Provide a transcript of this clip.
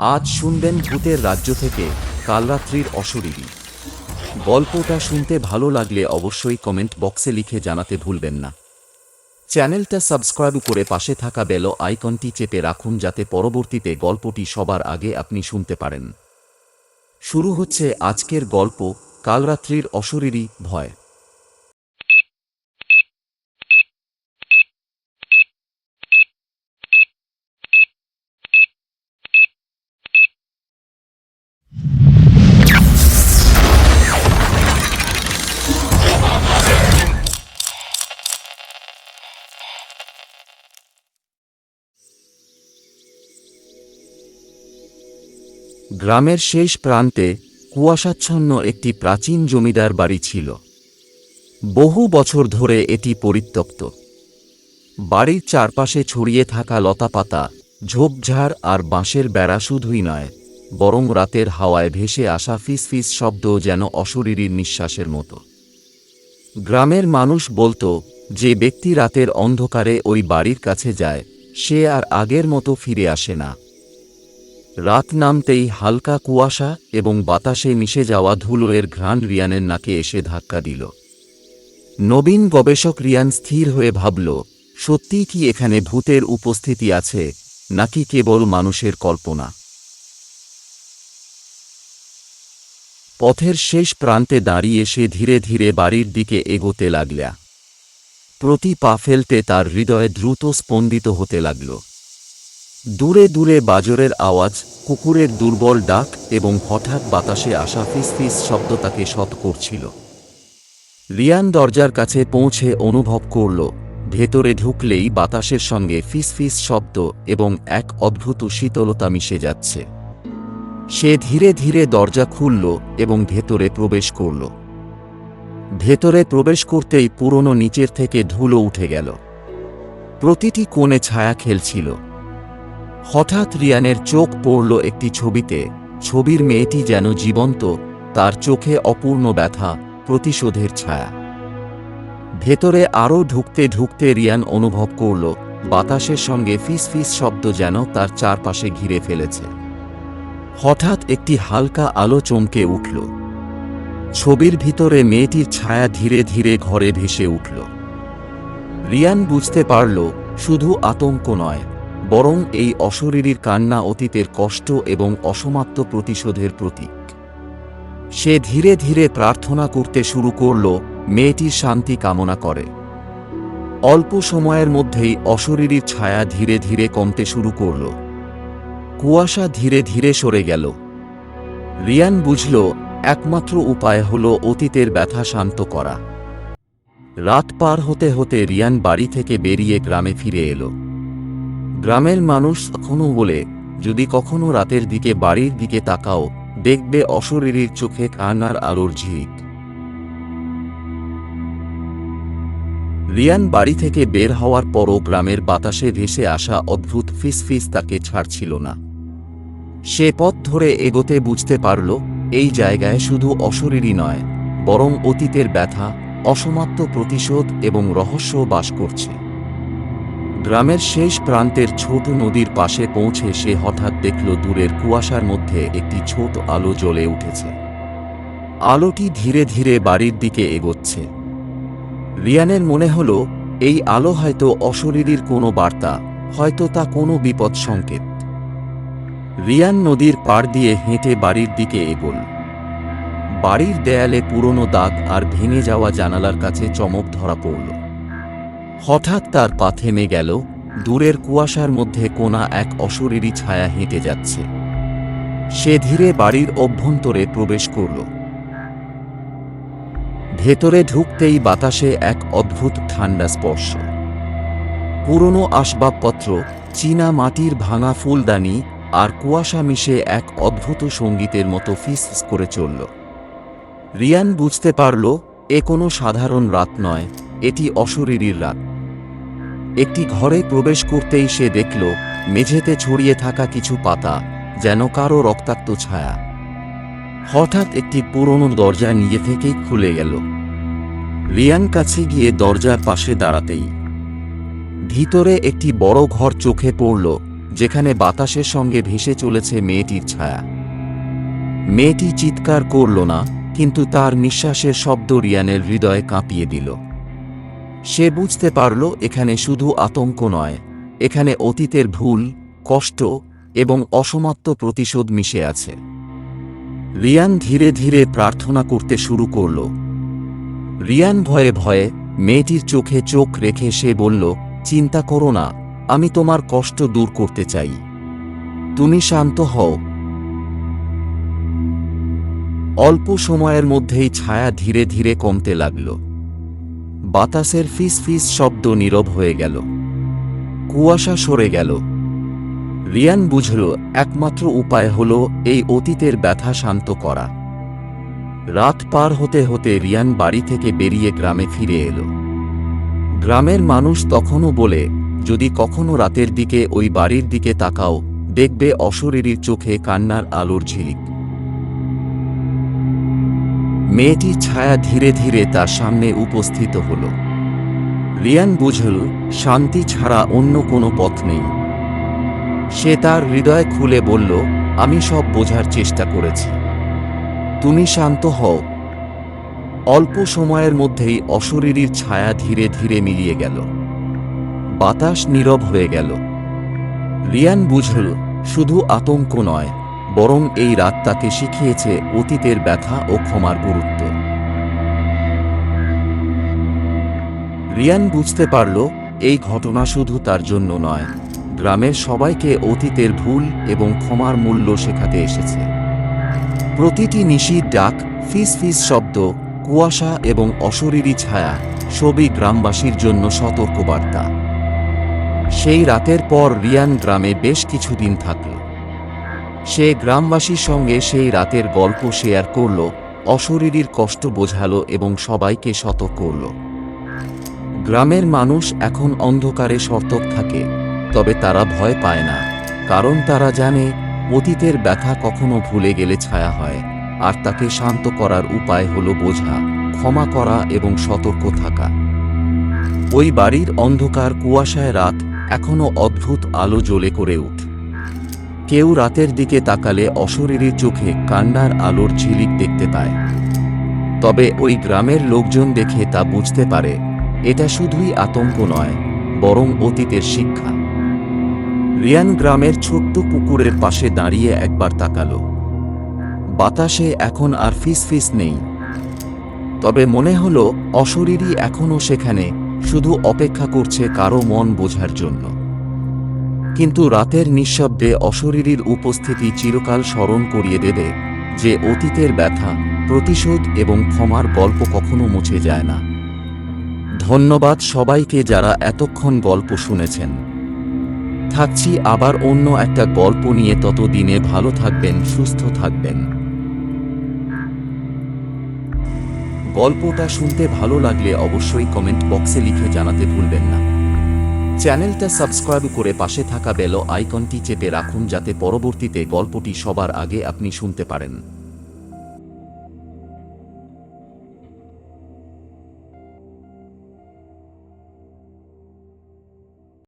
আজ শুনবেন ভূতের রাজ্য থেকে কালরাত্রির অশরীরী। গল্পটা শুনতে ভালো লাগলে অবশ্যই কমেন্ট বক্সে লিখে জানাতে ভুলবেন না। চ্যানেলটা সাবস্ক্রাইব করে পাশে থাকা বেল আইকনটি চেপে রাখুন যাতে পরবর্তীতে গল্পটি সবার আগে আপনি শুনতে পারেন। শুরু হচ্ছে আজকের গল্প, কালরাত্রির অশরীরী ভয়। গ্রামের শেষ প্রান্তে কুয়াশাচ্ছন্ন একটি প্রাচীন জমিদার বাড়ি ছিল। বহু বছর ধরে এটি পরিত্যক্ত। বাড়ির চারপাশে ছড়িয়ে থাকা লতাপাতা, ঝোপঝাড় আর বাঁশের বেড়া শুধুই নয়, বরং রাতের হাওয়ায় ভেসে আসা ফিসফিস শব্দ যেন অশরীরীর নিঃশ্বাসের মতো। গ্রামের মানুষ বলতো, যে ব্যক্তি রাতের অন্ধকারে ওই বাড়ির কাছে যায়, সে আর আগের মতো ফিরে আসে না। রাত নামতেই হালকা কুয়াশা এবং বাতাসে মিশে যাওয়া ধুলোয়ের ঘ্রাণ রিয়ানের নাকে এসে ধাক্কা দিল। নবীন গবেষক রিয়ান স্থির হয়ে ভাবল, সত্যিই কি এখানে ভূতের উপস্থিতি আছে, নাকি কেবল মানুষের কল্পনা? পথের শেষ প্রান্তে দাঁড়িয়ে সে ধীরে ধীরে বাড়ির দিকে এগোতে লাগলা। প্রতি পা ফেলতে তার হৃদয়ে দ্রুত স্পন্দিত হতে লাগল। দূরে দূরে বাজরের আওয়াজ, কুকুরের দুর্বল ডাক এবং হঠাৎ বাতাসে আসা ফিসফিস শব্দ তাকে শত করছিল। রিয়ান দরজার কাছে পৌঁছে অনুভব করল, ভেতরে ঢুকলেই বাতাসের সঙ্গে ফিসফিস শব্দ এবং এক অদ্ভুত শীতলতা মিশে যাচ্ছে। সে ধীরে ধীরে দরজা খুলল এবং ভেতরে প্রবেশ করল। ভেতরে প্রবেশ করতেই পুরনো নিচের থেকে ধুলো উঠে গেল। প্রতিটি কোণে ছায়া খেলছিল। হঠাৎ রিয়ানের চোখ পড়ল একটি ছবিতে, ছবির মেয়েটি যেন জীবন্ত, তার চোখে অপূর্ণ ব্যথা, প্রতিশোধের ছায়া। ভেতরে আরও ঢুকতে ঢুকতে রিয়ান অনুভব করল, বাতাসের সঙ্গে ফিস ফিস শব্দ যেন তার চারপাশে ঘিরে ফেলেছে। হঠাৎ একটি হালকা আলো চমকে উঠল। ছবির ভিতরে মেয়েটির ছায়া ধীরে ধীরে ঘরে ভেসে উঠল। রিয়ান বুঝতে পারল, শুধু আতঙ্ক নয় বরং এই অশরীরীর কান্না অতীতের কষ্ট এবং অসমাপ্ত প্রতিশোধের প্রতীক। সে ধীরে ধীরে প্রার্থনা করতে শুরু করল, মেয়েটির শান্তি কামনা করে। অল্প সময়ের মধ্যেই অশরীরীর ছায়া ধীরে ধীরে কমতে শুরু করল। কুয়াশা ধীরে ধীরে সরে গেল। রিয়ান বুঝল, একমাত্র উপায় হল অতীতের ব্যথা শান্ত করা। রাত পার হতে হতে রিয়ান বাড়ি থেকে বেরিয়ে গ্রামে ফিরে এলো। গ্রামের মানুষ তখনও বলে, যদি কখনো রাতের দিকে বাড়ির দিকে তাকাও, দেখবে অশরীরীর চোখে কান্নার আলোর ঝিক রিয়ান বাড়ি থেকে বের হওয়ার পরও গ্রামের বাতাসে ভেসে আসা অদ্ভুত ফিসফিস তাকে ছাড়ছিল না। সে পথ ধরে এগোতে বুঝতে পারল, এই জায়গায় শুধু অশরীরই নয়, বরং অতীতের ব্যথা, অসমাপ্ত প্রতিশোধ এবং রহস্য বাস করছে। গ্রামের শেষ প্রান্তের ছোট নদীর পাশে পৌঁছে সে হঠাৎ দেখল দূরের কুয়াশার মধ্যে একটি ছোট আলো জ্বলে উঠেছে। আলোটি ধীরে ধীরে বাড়ির দিকে এগোচ্ছে। রিয়ানের মনে হল, এই আলো হয়তো অশরীরীর কোনো বার্তা, হয়তো তা কোনো বিপদ সংকেত। রিয়ান নদীর পাড় দিয়ে হেঁটে বাড়ির দিকে এগোল। বাড়ির দেয়ালে পুরনো দাগ আর ভেঙে যাওয়া জানালার কাছে চমক ধরা পড়ল। হঠাৎ তার পা থেমে গেল, দূরের কুয়াশার মধ্যে কোনা এক অশরীরী ছায়া হেঁটে যাচ্ছে। সে ধীরে বাড়ির অভ্যন্তরে প্রবেশ করল। ভেতরে ঢুকতেই বাতাসে এক অদ্ভুত ঠান্ডা স্পর্শ। পুরনো আসবাবপত্র, চীনা মাটির ভাঙা ফুলদানি আর কুয়াশা মিশে এক অদ্ভুত সঙ্গীতের মতো ফিস করে চলল। রিয়ান বুঝতে পারল, এ কোনো সাধারণ রাত নয়, এটি অশরীরীর রাত। একটি ঘরে প্রবেশ করতেই সে দেখল, মেঝেতে ছড়িয়ে থাকা কিছু পাতা, যেন কারও রক্তাক্ত ছায়া। হঠাৎ একটি পুরনো দরজা নিজে থেকেই খুলে গেল। রিয়ান কাছে গিয়ে দরজার পাশে দাঁড়াতেই ভিতরে একটি বড় ঘর চোখে পড়ল, যেখানে বাতাসের সঙ্গে ভেসে চলেছে মেয়েটির ছায়া। মেয়েটি চিৎকার করল না, কিন্তু তার নিঃশ্বাসের শব্দ রিয়ানের হৃদয়ে কাঁপিয়ে দিল। সে বুঝতে পারল এখানে শুধু আতঙ্ক নয়, এখানে অতীতের ভুল, কষ্ট এবং অসমাপ্ত প্রতিশোধ মিশে আছে। রিয়ান ধীরে ধীরে প্রার্থনা করতে শুরু করল। রিয়ান ভয়ে ভয়ে মেয়েটির চোখে চোখ রেখে সে বলল, চিন্তা করো না, আমি তোমার কষ্ট দূর করতে চাই। তুমি শান্ত হও। অল্প সময়ের মধ্যেই ছায়া ধীরে ধীরে কমতে লাগল। বাতাসের ফিস ফিস শব্দ নীরব হয়ে গেল। কুয়াশা সরে গেল। রিয়ান বুঝল, একমাত্র উপায় হল এই অতীতের ব্যথা শান্ত করা। রাত পার হতে হতে রিয়ান বাড়ি থেকে বেরিয়ে গ্রামে ফিরে এলো। গ্রামের মানুষ তখনও বলে, যদি কখনো রাতের দিকে ওই বাড়ির দিকে তাকাও, দেখবে অশরীরীর চোখে কান্নার আলোর ঝিলিক। মেয়েটির ছায়া ধীরে ধীরে তার সামনে উপস্থিত হল। রিয়ান বুঝল, শান্তি ছাড়া অন্য কোনো পথ নেই। সে তার হৃদয় খুলে বলল, আমি সব বোঝার চেষ্টা করেছি। তুমি শান্ত হও অল্প সময়ের মধ্যেই অশরীরীর ছায়া ধীরে ধীরে মিলিয়ে গেল। বাতাস নীরব হয়ে গেল। রিয়ান বুঝল, শুধু আতঙ্ক নয় বরং এই রাত তাকে শিখিয়েছে অতীতের ব্যথা ও ক্ষমার গুরুত্ব। রিয়ান বুঝতে পারল, এই ঘটনা শুধু তার জন্য নয়, গ্রামের সবাইকে অতীতের ভুল এবং ক্ষমার মূল্য শেখাতে এসেছে। প্রতিটি নিশির ডাক, ফিস ফিস শব্দ, কুয়াশা এবং অশরীরী ছায়া সবই গ্রামবাসীর জন্য সতর্কবার্তা। সেই রাতের পর রিয়ান গ্রামে বেশ কিছুদিন থাকল। সে গ্রামবাসীর সঙ্গে সেই রাতের গল্প শেয়ার করল, অশরীরীর কষ্ট বোঝালো এবং সবাইকে সতর্ক করল। গ্রামের মানুষ এখন অন্ধকারে সতর্ক থাকে, তবে তারা ভয় পায় না, কারণ তারা জানে, অতীতের ব্যথা কখনো ভুলে গেলে ছায়া হয়, আর তাকে শান্ত করার উপায় হলো বোঝা, ক্ষমা করা এবং সতর্ক থাকা। ওই বাড়ির অন্ধকার কুয়াশায় রাত এখনও অদ্ভুত আলো জ্বলে করে কেউ রাতের দিকে তাকালে অশরীরীর চোখে কান্নার আলোর ঝিলিক দেখতে পায়। তবে ওই গ্রামের লোকজন দেখে তা বুঝতে পারে, এটা শুধুই আতঙ্ক নয়, বরং অতীতের শিক্ষা। রিয়ান গ্রামের ছোট্ট পুকুরের পাশে দাঁড়িয়ে একবার তাকালো। বাতাসে এখন আর ফিস ফিস নেই। তবে মনে হলো অশরীরই এখনও সেখানে, শুধু অপেক্ষা করছে কারও মন বোঝার জন্য। কিন্তু রাতের নিঃশব্দে অশরীরীর উপস্থিতি চিরকাল স্মরণ করিয়ে দেবে যে অতীতের ব্যথা, প্রতিশোধ এবং ক্ষমার গল্প কখনো মুছে যায় না। ধন্যবাদ সবাইকে যারা এতক্ষণ গল্প শুনেছেন। থাকছি আবার অন্য একটা গল্প নিয়ে ততদিনে ভালো থাকবেন, সুস্থ থাকবেন। গল্পটা শুনতে ভালো লাগলে অবশ্যই কমেন্ট বক্সে লিখে জানাতে ভুলবেন না। চ্যানেলটা সাবস্ক্রাইব করে পাশে থাকা বেল আইকনটি চেপে রাখুন যাতে পরবর্তীতে গল্পটি সবার আগে আপনি শুনতে পারেন।